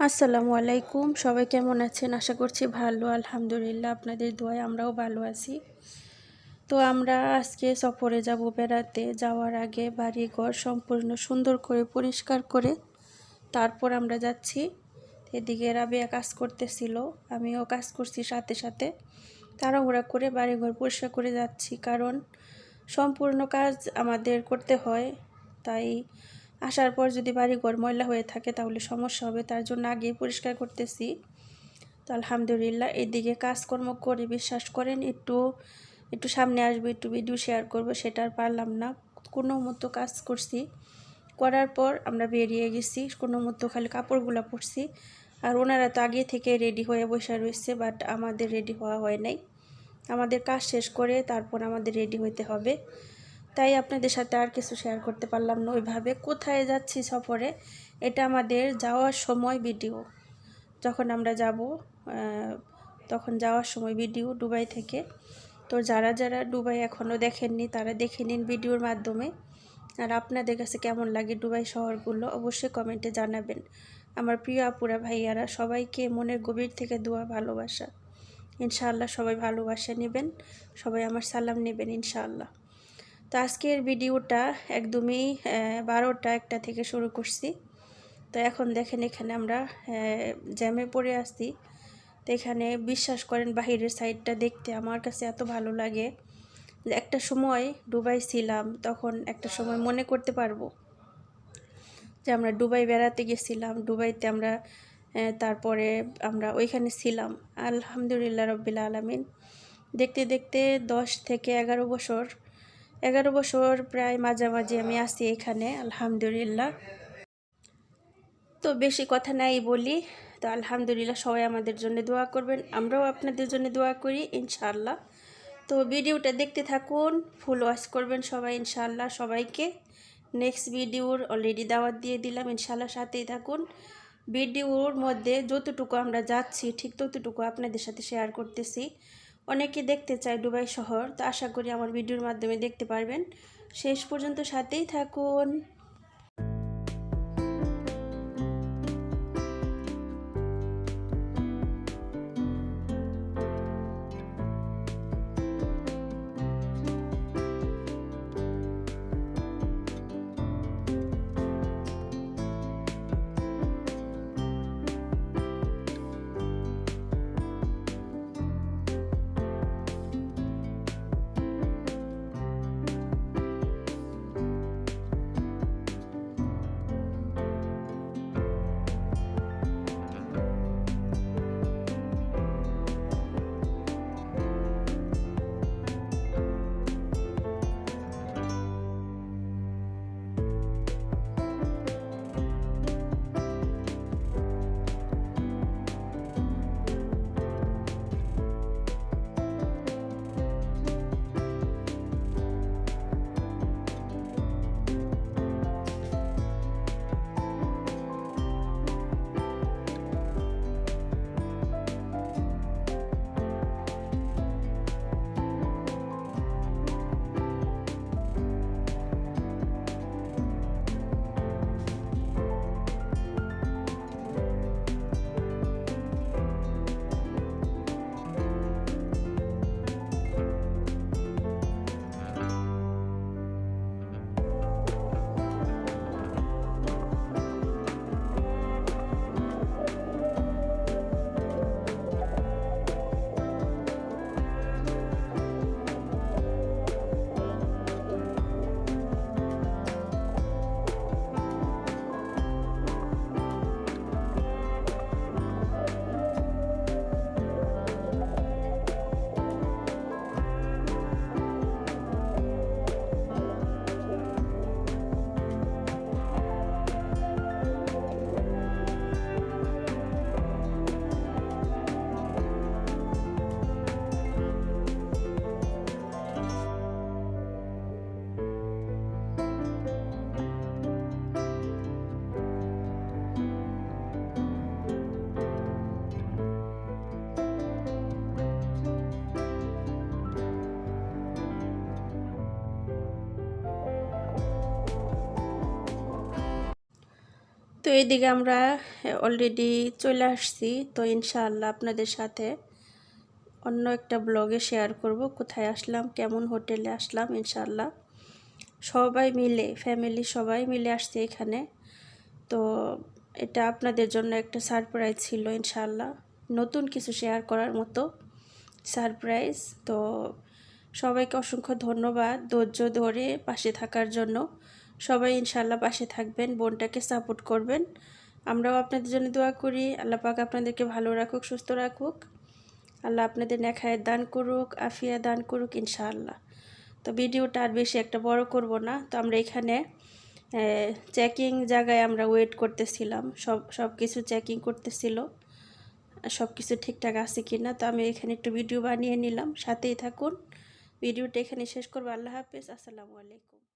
আসসালামু আলাইকুম। সবাই কেমন আছেন? আশা করছি ভালো, আলহামদুলিল্লাহ। আপনাদের দোয়ায় আমরাও ভালো আছি। তো আমরা আজকে সফরে যাব বেড়াতে। যাওয়ার আগে বাড়ি ঘর সম্পূর্ণ সুন্দর করে পরিষ্কার করে তারপর আমরা যাচ্ছি। এদিকে রাবিয়া কাজ করতেছিল, আমিও কাজ করছি সাথে সাথে। তাড়াহুড়া করে বাড়িঘর পরিষ্কার করে যাচ্ছি, কারণ সম্পূর্ণ কাজ আমাদের করতে হয়। তাই আসার পর যদি বাড়ি বাড়িঘর ময়লা হয়ে থাকে তাহলে সমস্যা হবে, তার জন্য আগেই পরিষ্কার করতেছি। তো আলহামদুলিল্লাহ, এদিকে কাজকর্ম করে বিশ্বাস করেন, একটু একটু সামনে আসবে, একটু ভিডিও শেয়ার করব, সেটা আর পারলাম না। কোনো মতো কাজ করছি। করার পর আমরা বেরিয়ে গেছি, কোনো মতো খালি কাপড়গুলো পরছি। আর ওনারা তো আগে থেকে রেডি হয়ে বসে রয়েছে বাট আমাদের রেডি হওয়া হয় নাই। আমাদের কাজ শেষ করে তারপর আমাদের রেডি হইতে হবে। তাই আপনাদের সাথে আর কিছু শেয়ার করতে পারলাম না ওইভাবে। কোথায় যাচ্ছি সফরে? এটা আমাদের যাওয়ার সময় ভিডিও যখন আমরা যাব তখন যাওয়ার সময় ভিডিও দুবাই থেকে। তো যারা যারা দুবাই এখনও দেখেননি, তারা দেখে নিন ভিডিওর মাধ্যমে। আর আপনাদের কাছে কেমন লাগে দুবাই শহরগুলো, অবশ্যই কমেন্টে জানাবেন। আমার প্রিয় আপুরা, ভাইয়ারা, সবাইকে মনের গভীর থেকে দোয়া, ভালোবাসা। ইনশাআল্লাহ সবাই ভালোবাসা নেবেন, সবাই আমার সালাম নেবেন, ইনশাআল্লাহ। তো আজকের ভিডিওটা একদমই বারোটা একটা থেকে শুরু করছি। তো এখন দেখেন এখানে আমরা জ্যামে পড়ে আসছি। তো এখানে বিশ্বাস করেন বাহিরের সাইডটা দেখতে আমার কাছে এত ভালো লাগে একটা সময় ডুবাই ছিলাম, তখন একটা সময় মনে করতে পারব যে আমরা দুবাই বেড়াতে গেছিলাম। দুবাইতে আমরা তারপরে আমরা ওইখানে ছিলাম। আলহামদুলিল্লাহ রব্বিল আলমিন। দেখতে দেখতে দশ থেকে এগারো বছর এগারো বছর প্রায় মাঝামাঝি আমি আসি এখানে, আলহামদুলিল্লাহ। তো বেশি কথা নাই বলি, তো আলহামদুলিল্লাহ সবাই আমাদের জন্য দোয়া করবেন, আমরাও আপনাদের জন্য দোয়া করি, ইনশাআল্লাহ। তো ভিডিওটা দেখতে থাকুন, ফুল ওয়াশ করবেন সবাই, ইনশাআল্লাহ সবাইকে। নেক্সট ভিডিওর অলরেডি দাওয়াত দিয়ে দিলাম, ইনশাআল্লাহ সাথেই থাকুন। ভিডিওর মধ্যে যতটুকু আমরা যাচ্ছি, ঠিক ততটুকু আপনাদের সাথে শেয়ার করতেছি। অনেকে দেখতে চায় দুবাই শহর, তো আশা করি আমার ভিডিওর মাধ্যমে দেখতে পারবেন। শেষ পর্যন্ত সাথেই থাকুন। তো এইদিকে আমরা অলরেডি চলে আসছি। তো ইনশাআল্লাহ আপনাদের সাথে অন্য একটা ব্লগে শেয়ার করব। কোথায় আসলাম, কেমন হোটেলে আসলাম, ইনশাআল্লাহ। সবাই মিলে ফ্যামিলি সবাই মিলে আসছে এখানে। তো এটা আপনাদের জন্য একটা সারপ্রাইজ ছিল ইনশাআল্লাহ। নতুন কিছু শেয়ার করার মতো সারপ্রাইজ তো সবাইকে অসংখ্য ধন্যবাদ ধৈর্য ধরে পাশে থাকার জন্য। সবাই ইনশাআল্লাহ পাশে থাকবেন, বোনটাকে সাপোর্ট করবেন। আমরাও আপনাদের জন্য দোয়া করি। আল্লাহ পাক আপনাদেরকে ভালো রাখুক, সুস্থ রাখুক। আল্লাহ আপনাদের নেখায় দান করুক, আফিয়া দান করুক ইনশাআল্লাহ। তো ভিডিওটা আর বেশি একটা বড় করব না। তো আমরা এখানে চেকিং জায়গায় আমরা ওয়েট করতেছিলাম। সব সব কিছু চেকিং করতেছিল। সব কিছু ঠিকঠাক আছে কি না তো আমি এখানে একটু ভিডিও বানিয়ে নিলাম। সাথেই থাকুন। ভিডিওটা এখানে শেষ করব। আল্লাহ হাফিজ। আসসালামু আলাইকুম।